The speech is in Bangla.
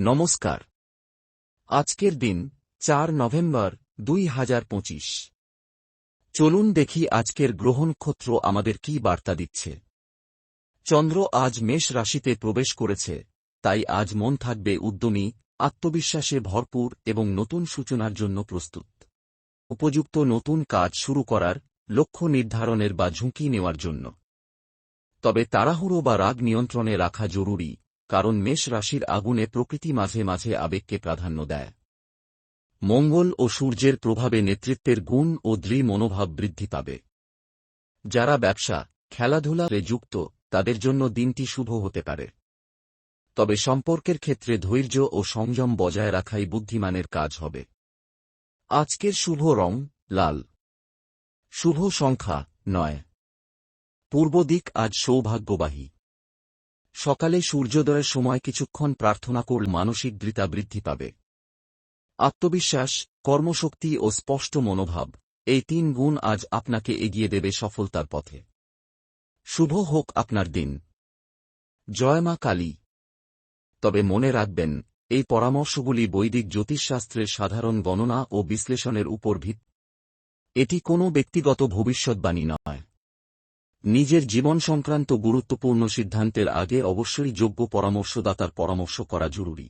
নমস্কার। আজকের দিন চার নভেম্বর দুই হাজার পঁচিশ। চলুন দেখি আজকের গ্রহ নক্ষত্র আমাদের কি বার্তা দিচ্ছে। চন্দ্র আজ মেষ রাশিতে প্রবেশ করেছে, তাই আজ মন থাকবে উদ্যমী, আত্মবিশ্বাসে ভরপুর এবং নতুন সূচনার জন্য প্রস্তুত। উপযুক্ত নতুন কাজ শুরু করার লক্ষ্য নির্ধারণের বা ঝুঁকি নেওয়ার জন্য। তবে তাড়াহুড়ো বা রাগ নিয়ন্ত্রণে রাখা জরুরি কারণ মেষ রাশির আগুনে প্রকৃতি মাঝে মাঝে আবেগকে প্রাধান্য দেয়। মঙ্গল ও সূর্যের প্রভাবে নেতৃত্বের গুণ ও দৃঢ় মনোভাব বৃদ্ধি পাবে। যারা ব্যবসা খেলাধুলারে যুক্ত, তাদের জন্য দিনটি শুভ হতে পারে। তবে সম্পর্কের ক্ষেত্রে ধৈর্য ও সংযম বজায় রাখাই বুদ্ধিমানের কাজ হবে। আজকের শুভ রং, লাল। শুভ সংখ্যা, নয়। পূর্ব দিক আজ সৌভাগ্যবাহী। সকালে সূর্যোদয়ের সময় কিছুক্ষণ প্রার্থনা করল মানসিক দৃতা বৃদ্ধি পাবে। আত্মবিশ্বাস, কর্মশক্তি ও স্পষ্ট মনোভাব, এই তিন গুণ আজ আপনাকে এগিয়ে দেবে সফলতার পথে। শুভ হোক আপনার দিন। জয় মা কালী। তবে মনে রাখবেন, এই পরামর্শগুলি বৈদিক জ্যোতিষশাস্ত্রের সাধারণ গণনা ও বিশ্লেষণের উপর ভিত। এটি কোনো ব্যক্তিগত ভবিষ্যৎবাণী নয়। নিজের জীবন সংক্রান্ত গুরুত্বপূর্ণ সিদ্ধান্তের আগে অবশ্যই যোগ্য পরামর্শদাতার পরামর্শ করা জরুরি।